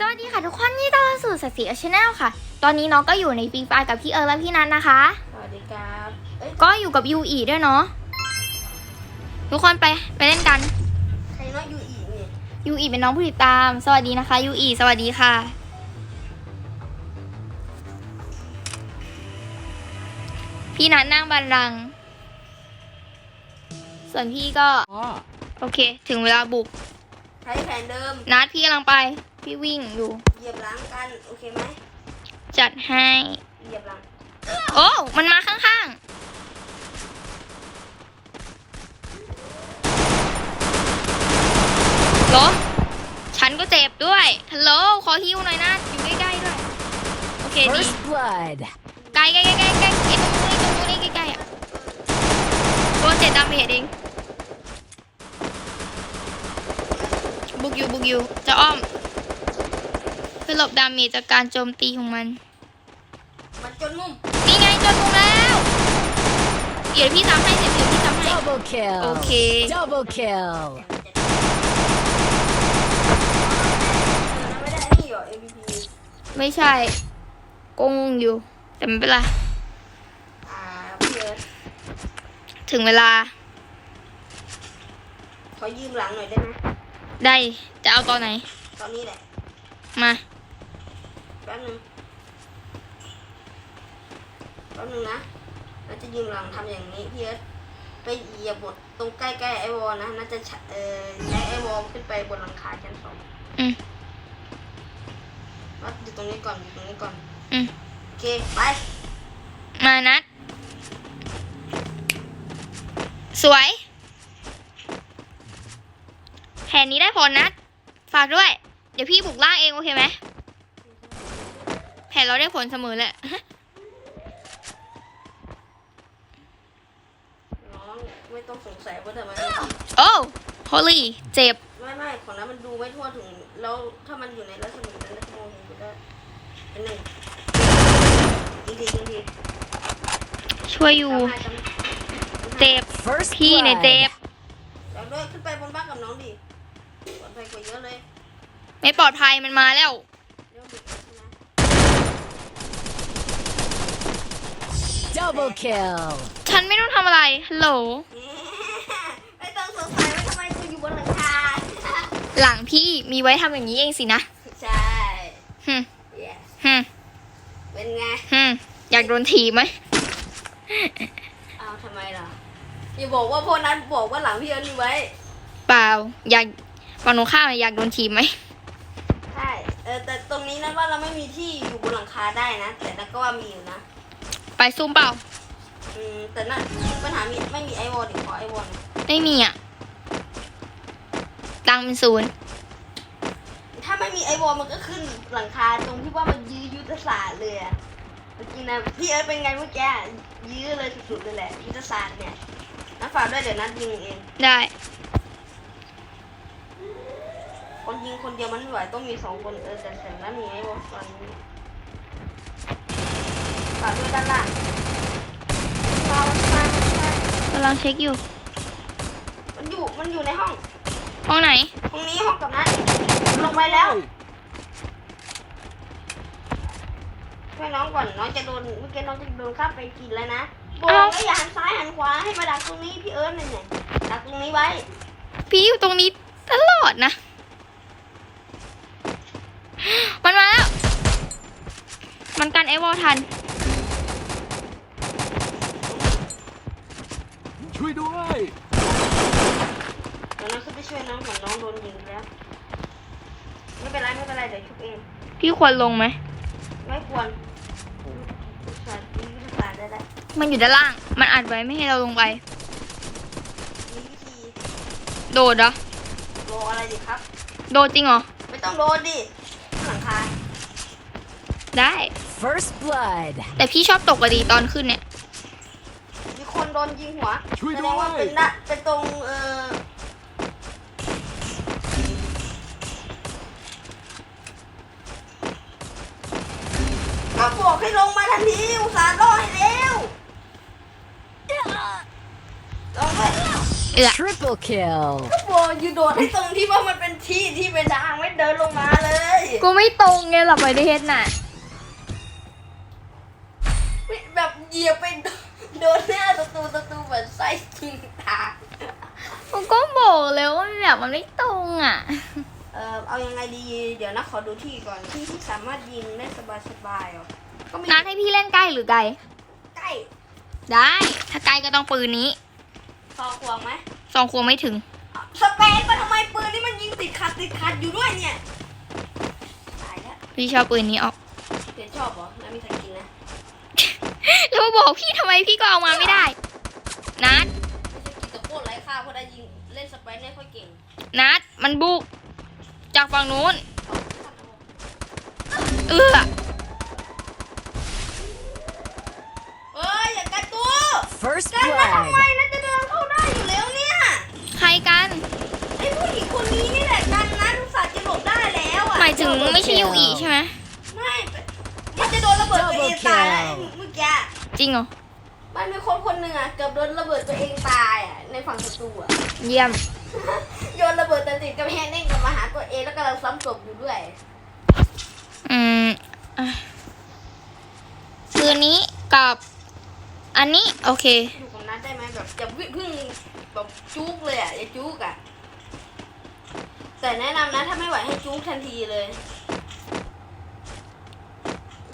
สวัสดีค่ะทุกคนนี่ต้อนรับสู่สัตว์สีชาแนลค่ะ ตอนนี้น้องก็อยู่ในฟรีไฟกับพี่เอิร์ธและพี่นัทนะคะ สวัสดีครับเอ้ยก็อยู่กับยูอีด้วยเนาะทุกคนไปไปเล่นกันใครน้อยอยู่อีกนี่ยูอีเป็นน้องผู้ติดตาม สวัสดีนะคะยูอีสวัสดีค่ะ พี่นัทนั่งบันลังก์ส่วนพี่ก็โอเค ถึงเวลาบุก ใช้แผนเดิม นัดพี่กำลังไป พี่วิ่งอยู่ เหยียบหลังกัน โอเคไหมจัดให้ เหยียบหลัง โอ้ มันมาข้างๆล้มฉันก็เจ็บด้วยฮัลโหลขอฮิวหน่อยนะ อยู่ใกล้ๆด้วย โอเคดี First blood. ไกลๆๆๆๆไอ้ตรงนู้นไอ้ตรงนู้นไอ้ใกล้ๆอะโดนเจ็ดดาเมจเอง บุกอยู่บุกอยู่ จะอ้อม เพื่อ หลบดาเมจจากการโจมตีของมัน มันจนมุมนี่ไงจนมุมแล้วเดี๋ยวพี่ทำให้เดี๋ยวพี่ทำให้ Double kill. โอเค Double kill. ไม่ได้นี่เหรอ MVP ไม่ใช่กงงอยู่ แต่ไม่เป็นไร อ่าพี่เอิร์ธถึงเวลา ขอยืมหลังหน่อยได้ไหมได้ จะเอาตอนไหน ตอนนี้แหละ มาแป๊บนึงแป๊บนึงนะเราจะยืมหลังทำอย่างนี้พี่เอิร์ธไปเหยียบบทตรงใกล้ๆไอวอลนะน่าจะชะเอ่อใช้ไอวอลขึ้นไปบนหลังคาชั้นสองอืมวัดอยู่ตรงนี้ก่อนอยู่ตรงนี้ก่อนอืมโอเคไปมานัดสวย แผนนี้ได้ผลนัดฝากด้วย เดี๋ยวพี่บุกล่างเองโอเคไหม แผนเราได้ผลเสมอแหละน้องไม่ต้องสงสัยว่าทำไมโอ้โฮลี่เจ็บ ไม่ไม่ของนั้นมันดูไม่ทั่วถึง แล้วถ้ามันอยู่ในรัศมีนั้นแล้วจะมองเห็นอยู่ได้เป็นหนึ่งยิงทียิงทีช่วยอยู่ทำให้ทำให้เจ็บ First พี่เนี่ยเจ็บ blood. แล้วด้วยขึ้นไปบนบ้านกับน้องดิปลอดภัยกว่าเยอะเลย ไม่ปลอดภัยมันมาแล้ว เรื่องดึกแล้วใช่ไหม Double kill. ฉันไม่ต้องทำอะไรฮัลโหลไม่ต้องสงสัยว่าทำไมกูอยู่บนหลังคาหลังพี่มีไว้ทำอย่างนี้เองสินะใช่ฮึม yes ฮึมเป็นไงฮึมอยากโดนถีบไหมเอาทำไมล่ะอย่าบอกว่าพวกนั้นบอกว่าหลังพี่เอิญมีไว้ เปล่า อยากฝั่งตรงข้ามอยากโดนถีบไหมใช่เออแต่ตรงนี้นะว่าเราไม่มีที่อยู่บนหลังคาได้นะ แต่นั่นก็ว่ามีอยู่นะ ไปซูมเปล่า อืมแต่นั่นปัญหามีไม่มีไอวอลดิขอไอวอลหน่อยไม่มีอะ ตังค์เป็นศูนย์ ถ้าไม่มีไอวอลมันก็ขึ้นหลังคาตรงที่ว่ามันยื้อยุทธศาสตร์เลยอะเมื่อกี้นะพี่เอิร์ธเป็นไงเมื่อกี้ยื้อเลยสุดๆเลยแหละยุทธศาสตร์เนี่ยนัดฝากด้วยเดี๋ยวนัดยิงเอง ได้ คนยิงคนเดียวมันไม่ไหวต้องมีสองคนเออแต่แต่แล้วมีไอวอลตอนนี้ ฝากด้วยด้านล่างมามันมามันมากำลังเช็คอยู่ มันอยู่ มันอยู่ในห้อง ห้องไหนห้องนี้ห้องกับนัดลงไปแล้วช่วยน้องก่อน น้องจะโดน เมื่อกี้น้องจะโดนข้ามไปกินแล้วนะบอกแล้วอย่าหันซ้ายหันขวาให้มาดักตรงนี้พี่เอิร์ธเนี่ยเนี่ยดักตรงนี้ไว้ พี่อยู่ตรงนี้ตลอดนะ มันมาแล้ว มันกันไอวอลทัน วยด้วยเดี๋ยวน้องขึ้นไปช่วยน้องก่อนน้องโดนยิงแล้ว ไม่เป็นไรไม่เป็นไรเดี๋ยวชุบเองพี่ควรลงไหม ไม่ควรสาดยิงยุทธศาสตร์ได้แล้วมันอยู่ด้านล่าง มันอัดไว้ไม่ให้เราลงไป มีวิธีโดดเหรอโลอะไรดีครับ โดดจริงเหรอ ไม่ต้องโดนดิหลังคาได้ First blood. แต่พี่ชอบตกกระดีตอนขึ้นเนี่ยมีคน โดนยิงหัวช่วยแสด้วยดงว่าเป็นนัดเป็นตรงเอ่อก็บอกให้ลงมาทันทีอุตส่าห์รอให้เร็วลงไปเอือ Triple kill. โบอยู่โดดให้ตรงที่ว่ามันเป็นที่ที่เป็นทางไม่เดินลงมาเลยกูไม่ตรงไงหลับไปได้เฮ็ดน่ะ แบบเหยียบไป โดนหน้าประตูประตูเหมือนไส้กินตากูก็บอกแล้วว่าแบบมันไม่ตรงอะ เออเอายังไงดี เดี๋ยวนะขอดูที่ก่อนที่ที่สามารถยิงได้สบายสบายๆอะก็มีนัดให้พี่เล่นใกล้หรือไกล ใกล้ได้ ถ้าไกลก็ต้องปืนนี้ซองควงไหมสองควงไม่ถึง สเปนมาทำไมปืนนี่มันยิงติดขัดติดขัดอยู่ด้วยเนี่ยตายแล้วพี่ชอบปืนนี้ออก เปลี่ยนชอบเหรอแล้วมีใครกินนะ แล้วมาบอกพี่ทำไมพี่ก็เอามาไม่ได้ นัดไม่ใช่กินแต่โคตรไร้ค่าเพราะได้ยิงเล่นสเปนไม่ค่อยเก่งนัดมันบุก จากฝั่งนู้น เอาเอื้อเอ้ยอย่ากัดตัว First กันมาทำไม blood. นะ จริงเหรอ มันมีคนคนหนึ่งอะเกือบโดนระเบิดตัวเองตายอะในฝั่งศัตรูอะ เยี่ยม โยนระเบิดแต่ติดกำแพงเด้งกลับมาหาตัวเองแล้วกำลังซ้ำศพอยู่ด้วย อืมอะปืนนี้กับ อันนี้ โอเค อยู่กับนัดได้ไหมแบบอย่าเพิ่งแบบจุกเลยอะอย่าจุกอะ แต่แนะนำนะถ้าไม่ไหวให้จุกทันทีเลย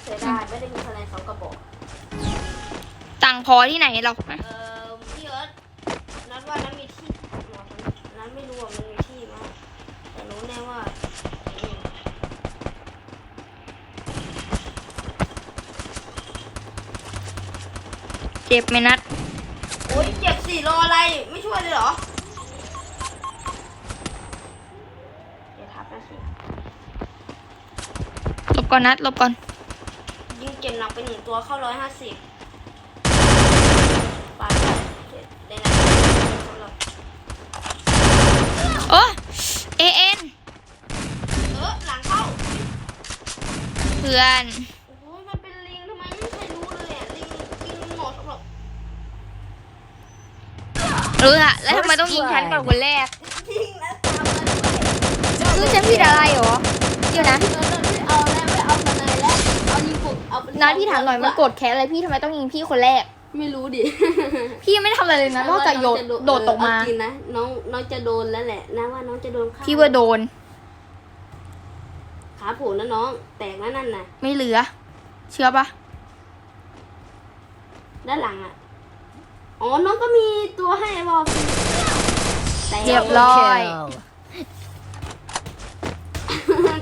เสียดายไม่ได้มีคะแนนสองกระบอก ตังค์พอที่ไหนเราเออพี่เอิร์ธนัดว่านั้นมีที่นัดไม่รู้ว่ามันมีที่มั้ยแต่รู้แน่ว่าอืมเจ็บไหมนัดโอ้ยเจ็บสี่รออะไรไม่ช่วยเลยเหรอเดี๋ยวทับนะสิหลบก่อนนัดหลบก่อนยิงเจ็บหนักไปหนึ่งตัวเข้าร้อยห้าสิบปาดเจ็บได้นะสำหรับ โอ้เอเอ็น เออหลังเข้า เพื่อนโอ้โหมันเป็นลิงทำไมไม่มีใครรู้เลยอะลิงลิงมันเหมาะสำหรับรู้ละแล้วทำไมต้องยิงฉันก่อนคนแรกยิงนะตามมาด้วยคือฉันผิดอะไรเหรอเดี๋ยวนะเออไม่เอาแล้วไม่เอาทนายแล้วเอายิงปุกเอาเป็นนัดพี่ถามหน่อยมันโกรธแค้นอะไรพี่ทำไมต้องยิงพี่คนแรก ไม่รู้ดิ พี่ยังไม่ได้ทำอะไรเลยนะนอกจากโยนโดดตกมาเออเอจริงนะน้องน้องจะโดนแล้วแหละนะว่าน้องจะโดนฆ่า พี่ว่าโดน ขาผูนะน้อง แตกแล้วนั่นน่ะ ไม่เหลือ เชื่อปะด้านหลังอะ อ๋อ น้องก็มีตัวให้บอลแตกเรียบร้อย Kill.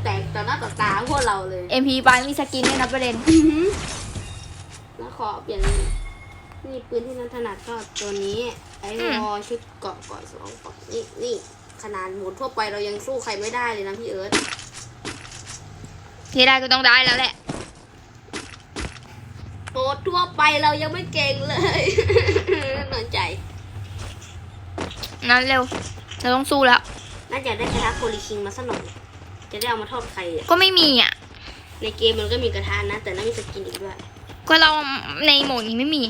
แตกต่อหน้าต่อตาพวกเราเลยเอ็มพีปานมีสกินด้วยนะประเด็นอื้อหือแล้วขอเปลี่ยนนี่ปืนที่นันถนัดก็ตัวนี้ ไอ้อืมวอชุดเกาะเกาะสองเกาะนี่นี่ขนาดหมุนทั่วไปเรายังสู้ใครไม่ได้เลยนะพี่เอิร์ธ ที่ได้ก็ต้องได้แล้วแหละโหดทั่วไปเรายังไม่เก่งเลยหน่อยใจ นั้นเร็วเราต้องสู้แล้ว น่าจะได้กระทะโคลิคิงมาสักหน่อยจะได้เอามาทอดไข่อะก็ไม่มีอะ ในเกมมันก็มีกระทะนะ แต่น่ามีสกินอีกด้วย ก็เราในโหมดนี้ไม่มี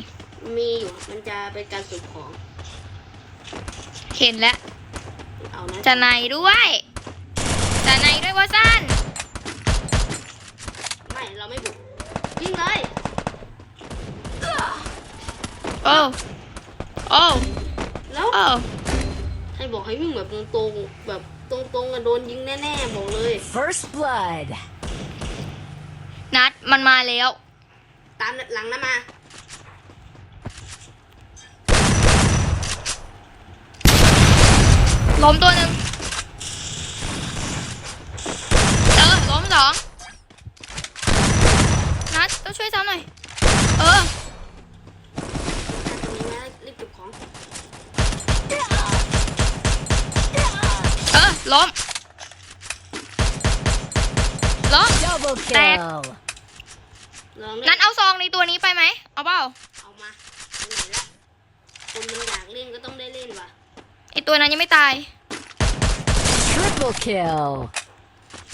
มีอยู่ มันจะเป็นการสุ่มของ เห็นแล้ว เอานะจะในด้วยจะในด้วยว่าสั้น ไม่ เราไม่บุกยิ งเลย โอ้โอ้แล้วโอ้ใครบอกให้วิ่งแบบตรงๆแบบตรงๆอะโดนยิงแน่ๆบอกเลย First blood. นัดมันมาแล้ว ตามหลังนะมาล้มตัวหนึ่งเออล้มสองนัด ต้องช่วยซ้ำหน่อย เออตรงนี้นะรีบเก็บของเออล้มล้ม Double Back. kill. ลองเล่นั้นนเอาซองในตัวนี้ไปไหม เอาเปล่าเอามาไปไหนละคนมันอยากเล่นก็ต้องได้เล่นว่ะไอตัวนั้นยังไม่ตาย Triple kill.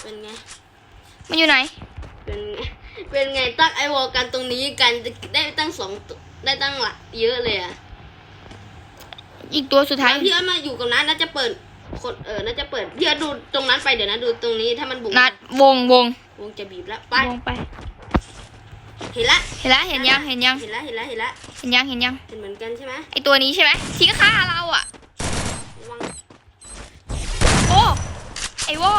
เป็นไง มันอยู่ไหน เป็นไง เป็นไงตั้งไอวอลกันตรงนี้กันจะได้ตั้งสองตัวได้ตั้งหลักเยอะเลยอะอีกตัวสุดท้ายพี่เอิร์ธมาอยู่กับนัทนัทจะเปิดคนเออนัทจะเปิดพี่เอิร์ธดูตรงนั้นไปเดี๋ยวนะดูตรงนี้ถ้ามันบุกนัดวงวงวงจะบีบแล้วไปวงไปเห็นละเห็นแล้วเห็นยังเห็นยังเห็นละเห็นละเห็นละเห็นยังเห็นยังเห็นเหมือนกันใช่ไหมไอตัวนี้ใช่ไหมที่ฆ่าเราอะระวังโอ้ไอวอ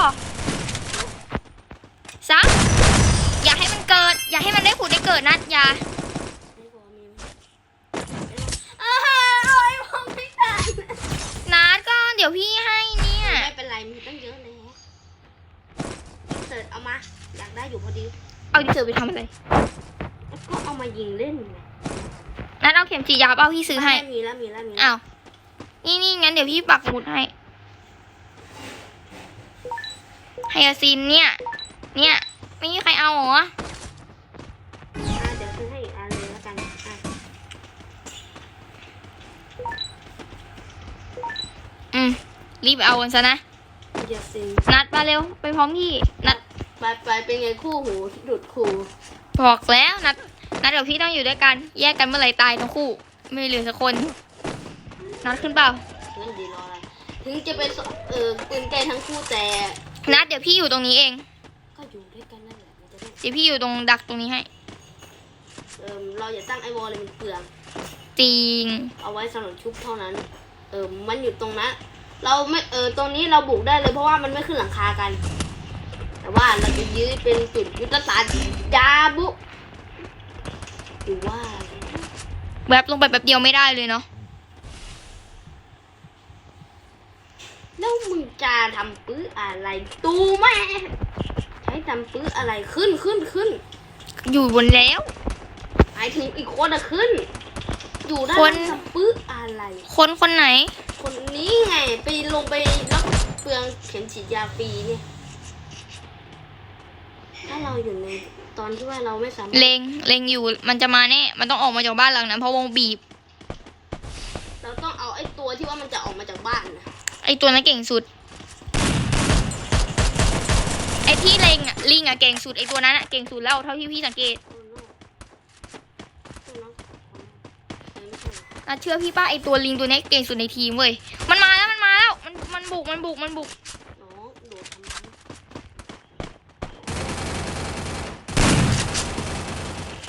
ซักอย่าให้มันเกิด อย่าให้มันได้ผุดได้เกิดนัดอย่าไอ้บอมีไหมอ้าวโอ้ยผมไม่ทันนัดก็เดี๋ยวพี่ให้เนี่ย ไม่เป็นไรมีตั้งเยอะเลยฮะเสิร์ชเอามาอยากได้อยู่พอดี เอาดิเซอร์ไปทำอะไรแล้วก็เอามายิงเล่นไงนัดเอาเข็มฉีดยาเปล่าพี่ซื้อให้มีแล้วมีแล้วมีแล้วอ้าวนี่นี่งั้นเดี๋ยวพี่ปักหมุดให้ไฮยาซินเนี่ย เนี่ย ไม่มีใครเอาเหรอ รีบเอากันซะนะ อย่าซิงนัดมาเร็ว ไปพร้อมพี่นัดไปไปเป็นไงคู่หูดุดคู่บอกแล้วนัดนัดกับพี่ต้องอยู่ด้วยกัน แยกกันเมื่อไหร่ตายทั้งคู่ ไม่เหลือสักคน นัดขึ้นเปล่านั่นดีรออะไรถึงจะเป็นสเออปืนไกลทั้งคู่แต่นัดเดี๋ยวพี่อยู่ตรงนี้เอง ก็อยู่ด้วยกันนั่นแหละมันจะได้เดี๋ยวพี่อยู่ตรงดักตรงนี้ให้ เออเราอย่าตั้งไอวอลเลยมันเปลืองจริง เอาไว้สำหรับชุบเท่านั้น เออมันอยู่ตรงนั้น เราไม่เออตรงนี้เราบุกได้เลยเพราะว่ามันไม่ขึ้นหลังคากัน แต่ว่าเราจะยื้อเป็นจุดยุทธศาสตร์ยาบุหรือว่าแวบลงไปแบบเดียวไม่ได้เลยเนาะแล้วมึงจะทำปื้ออะไร ตูแม่ใช้ทำปื้ออะไรขึ้นขึ้นขึ้น อยู่บนแล้วหมายถึงอีกคนอะขึ้น อยู่ด้านคน ล่างทำปื้ออะไร คนคนไหน คนนี้ไงไปลงไปแล้วก็เปลืองเข็มฉีดยาฟรีเนี่ย ถ้าเราอยู่ในตอนที่ว่าเราไม่สามารถเลงเลงอยู่ มันจะมาแน่ มันต้องออกมาจากบ้านหลังนั้นเพราะวงบีบ เราต้องเอาไอ้ตัวที่ว่ามันจะออกมาจากบ้านนะไอตัวนั้นเก่งสุด ไอที่เลงอะลิงอะเก่งสุด ไอตัวนั้นอะเก่งสุดแล้วเท่าที่พี่สังเกตโอ้โน่ตัวน้องเอ้ยไม่ ใช่นัดเชื่อพี่ป้าไอตัวลิงตัวนี้เก่งสุดในทีมเว้ย มันมาแล้วมันมาแล้ว มันมันบุกมันบุกมันบุกน้องโดดทำไม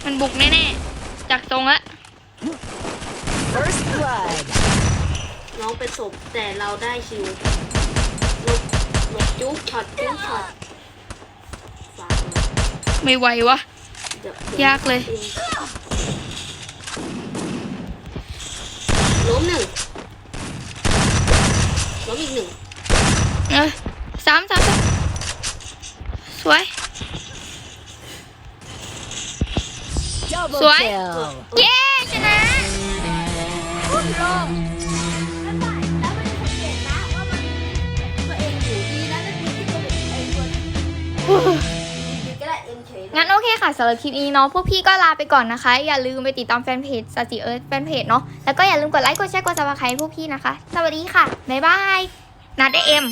มันบุกแน่ๆ จากตรงละ First blood. น้องเป็นศพแต่เราได้คิวลบลบจุ๊บช็อตจุ๊บช็อตฝากหน่อยไม่ไหววะเดี๋ยวยากเลย ล้มหนึ่งล้มอีกหนึ่งเออสามสามสามสวย Double Swipe. kill. เย้ชนะ งั้นโอเคค่ะสำหรับคลิปนี้เนาะพวกพี่ก็ลาไปก่อนนะคะ อย่าลืมไปติดตามแฟนเพจสติเอิร์ธแฟนเพจเนาะแล้วก็อย่าลืมกดไลค์กดแชร์กดซับสไครต์พวกพี่นะคะ สวัสดีค่ะบ๊ายบายนัดเอ็ม